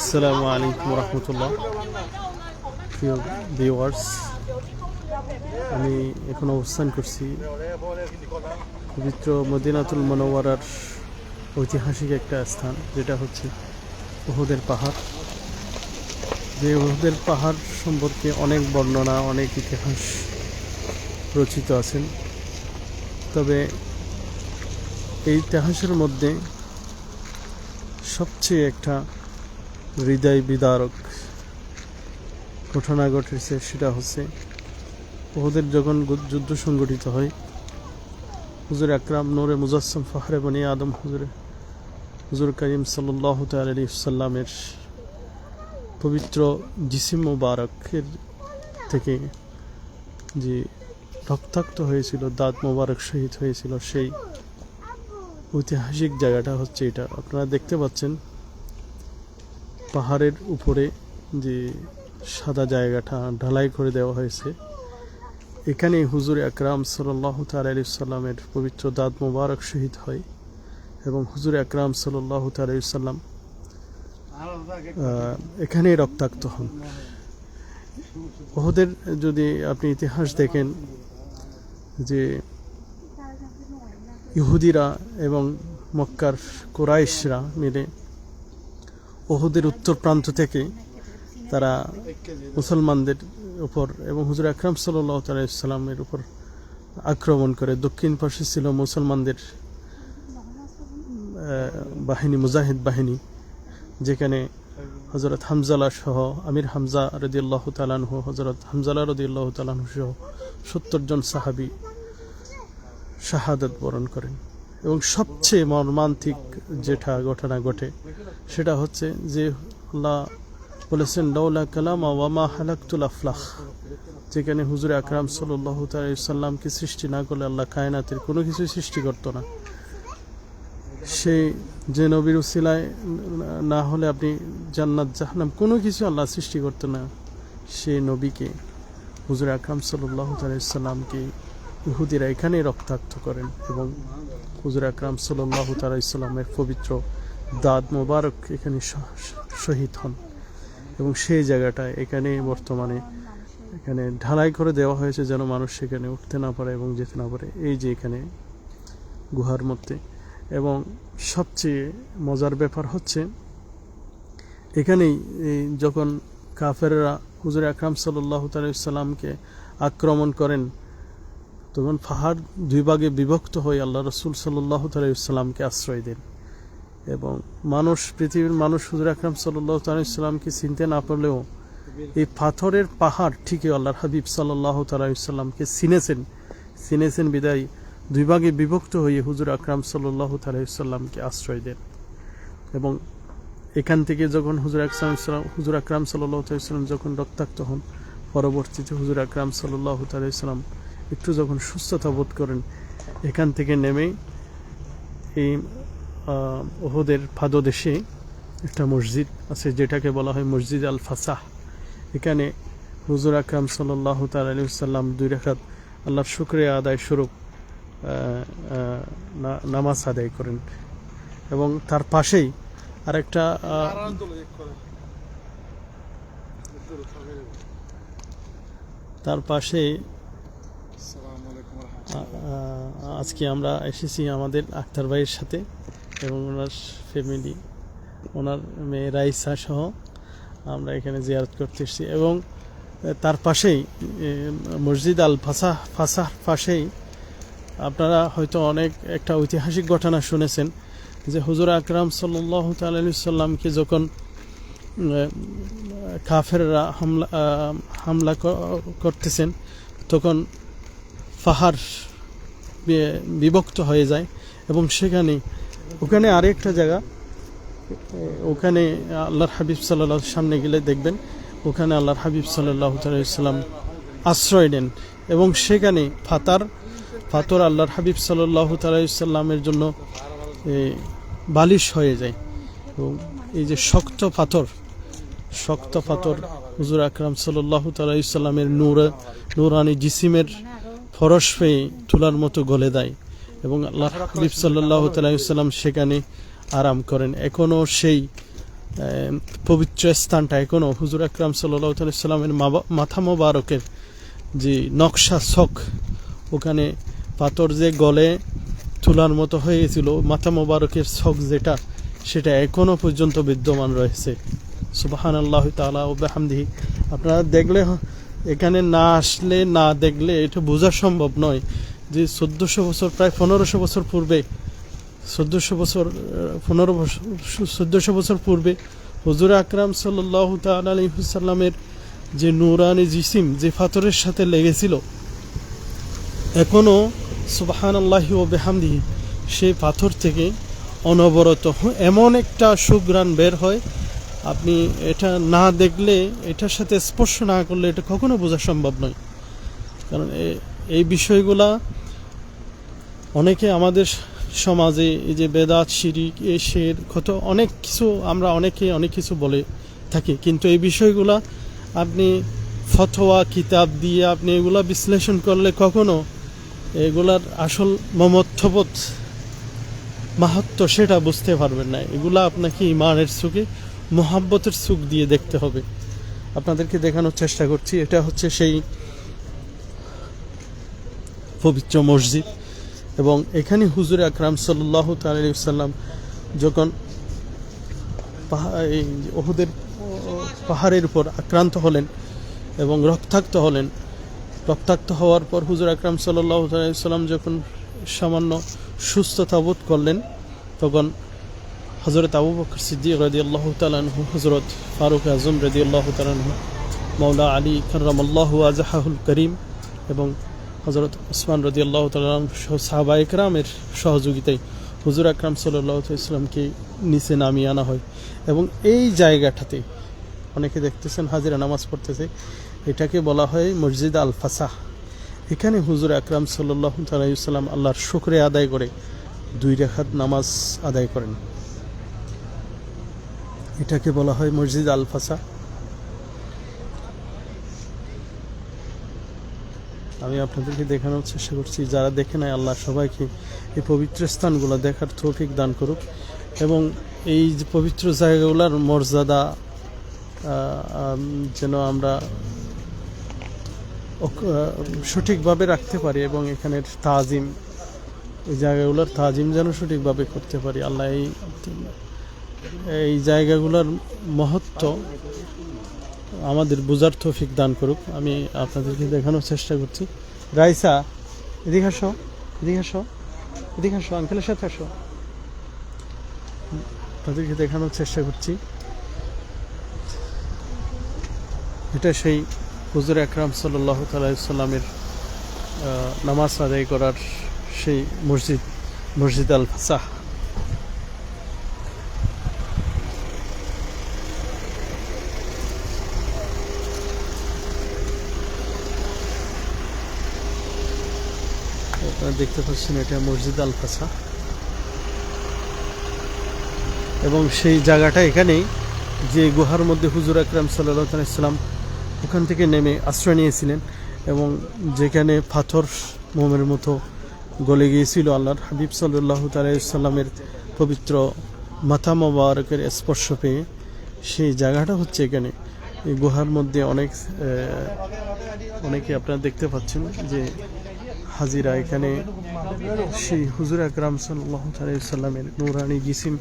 আসসালামু আলাইকুম রহমতুল্লাহ। প্রিয় ভিউয়ার্স, আমি এখন অবস্থান করছি পবিত্র মদিনাতুল মনোয়ারার ঐতিহাসিক একটা স্থান, যেটা হচ্ছে উহুদের পাহাড়। যে উহুদের পাহাড় সম্পর্কে অনেক বর্ণনা, অনেক ইতিহাস রচিত আছেন। তবে এই ইতিহাসের মধ্যে সবচেয়ে একটা হৃদয় বিদারক। ঘটনা ঘটেছে, সেটা হচ্ছে ওদের যখন যুদ্ধ সংগঠিত হয়, হুজুর আকরাম নোরে মুজাসম ফাহরে বনি আদম হুজুর হুজুর করিম সাল্লাহ আলী সাল্লামের পবিত্র জিসিম মুবারকের থেকে যে রক্তাক্ত হয়েছিল, দাঁত মোবারক শহীদ হয়েছিল, সেই ঐতিহাসিক জায়গাটা হচ্ছে এটা। আপনারা দেখতে পাচ্ছেন পাহাড়ের উপরে যে সাদা জায়গাটা ঢালাই করে দেওয়া হয়েছে, এখানে হুজুর আকরাম সাল্লাহ তালামের পবিত্র দাঁত মোবারক শহীদ হয় এবং হুজুর আকরাম সাল্লাহ তালাম এখানেই রক্তাক্ত হন। ওদের যদি আপনি ইতিহাস দেখেন যে ইহুদিরা এবং মক্কার কোরাইশরা মিলে ওহুদের উত্তর প্রান্ত থেকে তারা মুসলমানদের উপর এবং হুজুর আকরাম সাল্লাহ উপর আক্রমণ করে। দক্ষিণ পাশে ছিল মুসলমানদের বাহিনী, মুজাহিদ বাহিনী, যেখানে হজরত হামজালা সহ, আমির হামজা রদিয়াল্লাহ তালানহ হজরত হামজালা রদিয়াল্লাহ তালানহ সহ সত্তর জন সাহাবি শাহাদত বরণ করেন। এবং সবচেয়ে মর্মান্তিক যেটা ঘটনা ঘটে, সেটা হচ্ছে যে আল্লাহ বলেছেন লৌলা কালাম ওয়ামা হালাকুল আফলাহ যেখানে হুজুর আকরাম সাল্লাহ সাল্লামকে সৃষ্টি না করলে আল্লাহ কায়নাতের কোনো কিছুই সৃষ্টি করতো না। সেই যে নবীর উসিলায় না হলে আপনি জান্নাত, জাহান্নাম কোনো কিছু আল্লাহ সৃষ্টি করতো না সেই নবীকে, হুজুর আকরাম সাল্লাহ সাল্লামকে ইহুদিরা এখানেই রক্তাক্ত করেন এবং হুজুর আকরাম সাল্লাহ তালা ইসলামের পবিত্র দাদ মোবারক এখানে শহীদ হন। এবং সেই জায়গাটায় এখানে বর্তমানে এখানে ঢালাই করে দেওয়া হয়েছে যেন মানুষ সেখানে উঠতে না পারে এবং যেতে না পারে। এই যে এখানে গুহার মধ্যে। এবং সবচেয়ে মজার ব্যাপার হচ্ছে, এখানেই যখন কাফেররা হুজুর আকরাম সাল্লাহ তালামকে আক্রমণ করেন তখন পাহাড় দুই ভাগে বিভক্ত হয়ে আল্লাহ রসুল সাল্লাহ তালাইসাল্লামকে আশ্রয় দেন। এবং মানুষ, পৃথিবীর মানুষ হুজুর আকরাম সাল্লাহ তালাইসাল্লামকে চিনতে না পারলেও এই পাথরের পাহাড় ঠিকই আল্লাহর হাবিব সাল্লাহ তালাইসাল্লামকে চিনেছেন। চিনেছেন বিদায় দুই ভাগে বিভক্ত হয়ে হুজুর আকরাম সাল্লাহ তালাইসাল্লামকে আশ্রয় দেন। এবং এখান থেকে যখন হুজুর আকরাম হুজুর আকরাম সাল্লাহ তালাইসাল্লাম যখন রক্তাক্ত হন, পরবর্তীতে হুজুর আকরাম সাল্লাহ তালাইসাল্লাম একটু যখন সুস্থতা বোধ করেন, এখান থেকে নেমে এই ওহদের পাদদেশে একটা মসজিদ আছে, যেটাকে বলা হয় মসজিদ আল ফাসাহ এখানে হুজুর আকরাম সাল্লাহ তালাম দুই রেখাত আল্লাহর শুক্রিয়া আদায় স্বরূপ নামাজ আদায় করেন। এবং তার পাশেই আরেকটা তার পাশে আজকে আমরা এসেছি আমাদের আক্তার ভাইয়ের সাথে এবং ওনার ফ্যামিলি ওনার মেয়ে রাইসা সহ আমরা এখানে জিয়ারত করতে এসেছি এবং তার পাশেই মসজিদ আল ফাসাহ ফাসাহ পাশেই আপনারা হয়তো অনেক একটা ঐতিহাসিক ঘটনা শুনেছেন যে হুজুর আকরাম সাল্লাহ সাল্লামকে যখন কাফেররা হামলা হামলা করতেছেন, তখন পাহাড় বিভক্ত হয়ে যায় এবং সেখানে, ওখানে আরেকটা জায়গা, ওখানে আল্লাহর হাবিব সাল্লাহ সামনে গেলে দেখবেন, ওখানে আল্লাহর হাবিব সাল্লাহ সাল্লাম আশ্রয় নেন এবং সেখানে ফাতার, ফাতর আল্লাহর হাবিব সাল্লাহ তালাইসাল্লামের জন্য বালিশ হয়ে যায় এবং এই যে শক্ত পাথর শক্ত পাথর হুজুর আকরাম সাল্লাহ তালাইসাল্লামের নূর, নুরানি জিসিমের ফরস পেয়ে তুলার মতো গলে দেয় এবং আল্লাহ হাবিব সাল্লাহ তালাইসাল্লাম সেখানে আরাম করেন। এখনও সেই পবিত্র স্থানটা এখনও হুজুর আকরাম সাল্লাহ সাল্লামের মাথা মোবারকের যে নকশা শখ ওখানে পাথর যে গলে তুলার মতো হয়ে গেছিল মাথা মোবারকের শখ যেটা, সেটা এখনও পর্যন্ত বিদ্যমান রয়েছে। সুবাহান আল্লাহ তালা ও বেহামদিহি। আপনারা দেখলে এখানে না আসলে না দেখলে এটা বোঝা সম্ভব নয় যে চোদ্দোশো বছর, প্রায় পনেরোশো বছর পূর্বে, চোদ্দোশো বছর পনেরো বছর চোদ্দোশো বছর পূর্বে হজুর আকরাম সাল্লাহ তালাসাল্লামের যে নুরানি জিসিম, যে পাথরের সাথে লেগেছিল এখনও সুবাহান আল্লাহি ও বেহামদিহি সেই পাথর থেকে অনবরত এমন একটা সুগ্রাণ বের হয় আপনি এটা না দেখলে, এটার সাথে স্পর্শ না করলে এটা কখনো বোঝা সম্ভব নয়। কারণ এই বিষয়গুলা অনেকে আমাদের সমাজে, এই যে বেদাত, শিরিক, এ, শের, কত অনেক কিছু আমরা অনেকে অনেক কিছু বলে থাকি। কিন্তু এই বিষয়গুলা আপনি ফতোয়া, কিতাব দিয়ে আপনি এগুলা বিশ্লেষণ করলে কখনো এগুলার আসল মমত্ববোধ মাহাত্ম সেটা বুঝতে পারবেন না। এগুলা আপনাকে ইমানের চোখে মোহাব্বতের সুখ দিয়ে দেখতে হবে। আপনাদেরকে দেখানোর চেষ্টা করছি। এটা হচ্ছে সেই পবিত্র মসজিদ এবং এখানে হুজুর আকরাম সাল্লাহ তাল্লাম যখন এই ওহুদের পাহাড়ের উপর আক্রান্ত হলেন এবং রক্তাক্ত হলেন, রক্তাক্ত হওয়ার পর হুজুর আকরাম সাল্লাহ সাল্লাম যখন সামান্য সুস্থতা বোধ করলেন, তখন হজরত আবু বকর সিদ্দিক রদি আল্লাহ তালানহু হজরত ফারুক আজম রদি আল্লাহ তালানহু মৌলা আলী কার্রামাল্লাহু আজাহাহুল করিম এবং হজরত ওসমান রদি আল্লাহ তালাম সাহাবা একরামের সহযোগিতায় হুজুর আকরাম সাল্লাহ ইসলামকে নিচে নামিয়ে আনা হয়। এবং এই জায়গাটাতে অনেকে দেখতেছেন হাজিরা নামাজ পড়তেছে, এটাকে বলা হয় মসজিদ আল ফাসাহ এখানে হুজুর আকরাম সাল্লাহ তালাইসাল্লাম আল্লাহর শুক্রে আদায় করে দুই রেখাত নামাজ আদায় করেন। এটাকে বলা হয় মসজিদ আলফাসা। আমি আপনাদেরকে দেখানোর চেষ্টা করছি, যারা দেখে নাই আল্লাহ সবাইকে এই পবিত্র স্থানগুলো দেখার তৌফিক দান করুক। এবং এই যে পবিত্র জায়গাগুলোর মর্যাদা যেন আমরা সঠিকভাবে রাখতে পারি এবং এখানের তাজিম, এই জায়গাগুলোর তাজিম যেন সঠিকভাবে করতে পারি। আল্লাহ এই এই জায়গাগুলোর মহত্ব আমাদের বোঝার তৌফিক দান করুক। আমি আপনাদেরকে দেখানোর চেষ্টা করছি। রাইসা এদিকে আসো এদিকে আসো এদিকে আসো, আঙ্কেলের সাথে আসো। আপনাদেরকে দেখানোর চেষ্টা করছি। এটা সেই হুজুর আকরাম সাল্লাহ তালাইসাল্লামের নামাজ আদায় করার সেই মসজিদ মসজিদ আল ফাসাহ আপনারা দেখতে পাচ্ছেন এটা মসজিদ আল ফাসা এবং সেই জায়গাটা এখানেই যে গুহার মধ্যে হুজুর আকরাম সাল্লাহ ইসলাম ওখান থেকে নেমে আশ্রয় নিয়েছিলেন এবং যেখানে পাথর মোমের মতো গলে গিয়েছিল আল্লাহর হাবিব সাল্লাহ তালাইসাল্লামের পবিত্র মাথা মোবারকের স্পর্শ পেয়ে, সেই জায়গাটা হচ্ছে এখানে। এই গুহার মধ্যে অনেক অনেকে আপনারা দেখতে পাচ্ছেন যে হাজিরা এখানে সেই হুজুর আকরাম সাল্লামের নুরানি জিসিম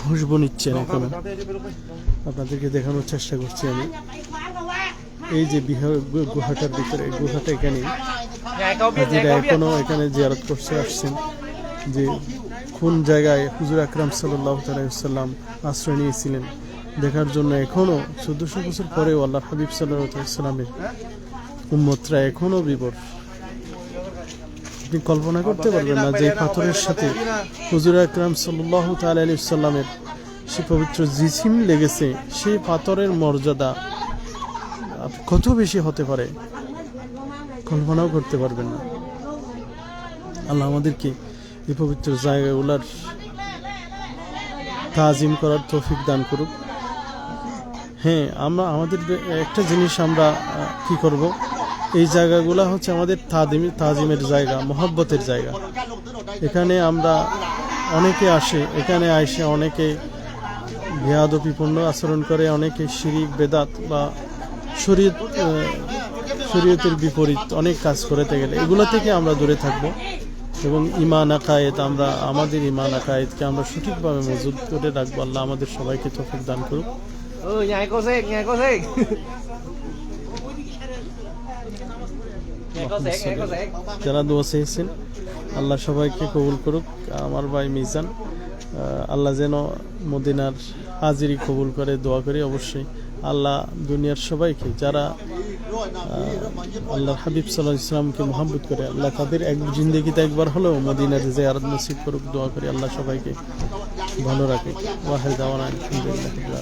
খুশবু নিচ্ছেন এখন। আপনাদেরকে দেখানোর চেষ্টা করছি আমি। এই যে বিহার গুহাটার ভিতরে গুহাটা এখানে হাজিরা এখনও এখানে জিয়ারত করছে, আসছেন। যে কোন জায়গায় হুজুর আকরাম সাল্লাহ সাল্লাম আশ্রয় নিয়েছিলেন, দেখার জন্য এখনও চোদ্দশো বছর পরেও আল্লাহ হাবিব সাল্লাহ সাল্লামের উম্মতরা এখনও বিবর। আপনি কল্পনা করতে পারবেন না যে পাথরের সাথে হুজুর আকরাম সাল্লাহ তাল্লামের সে পবিত্র জিসিম লেগেছে, সেই পাথরের মর্যাদা কত বেশি হতে পারে? কল্পনাও করতে পারবেন না। আল্লাহ আমাদেরকে এই পবিত্র জায়গাগুলার তাজিম করার তৌফিক দান করুক। হ্যাঁ আমরা, আমাদের একটা জিনিস আমরা কি করব? এই জায়গাগুলো হচ্ছে আমাদের তাজিম, তাজিমের জায়গা, মহব্বতের জায়গা। এখানে আমরা অনেকে আসে, এখানে আসে অনেকে বেয়াদপিপূর্ণ আচরণ করে, অনেকে শিরিক, বেদাত বা শরীয়ত শরীয়তের বিপরীত অনেক কাজ করতে গেলে এগুলো থেকে আমরা দূরে থাকব এবং ইমান আকায়েত, আমরা আমাদের ইমান আকায়েতকে আমরা সঠিকভাবে মজুদ করে রাখব। আল্লাহ আমাদের সবাইকে তফিক দান করুক। যারা দোয়া চেয়েছেন আল্লাহ সবাইকে কবুল করুক। আমার ভাই মিজান আল্লাহ যেন মদিনার হাজিরি কবুল করে দোয়া করি অবশ্যই। আল্লাহ দুনিয়ার সবাইকে যারা আল্লাহ হাবিব সাল্লাহ ইসলামকে মোহাম্মত করে আল্লাহ তাদের এক জিন্দগিতে একবার হলেও মদিনার যে আর নসিব করুক দোয়া করি আল্লাহ সবাইকে ভালো রাখে। ওয়াহেদ আওয়ান আলহামদুলিল্লাহ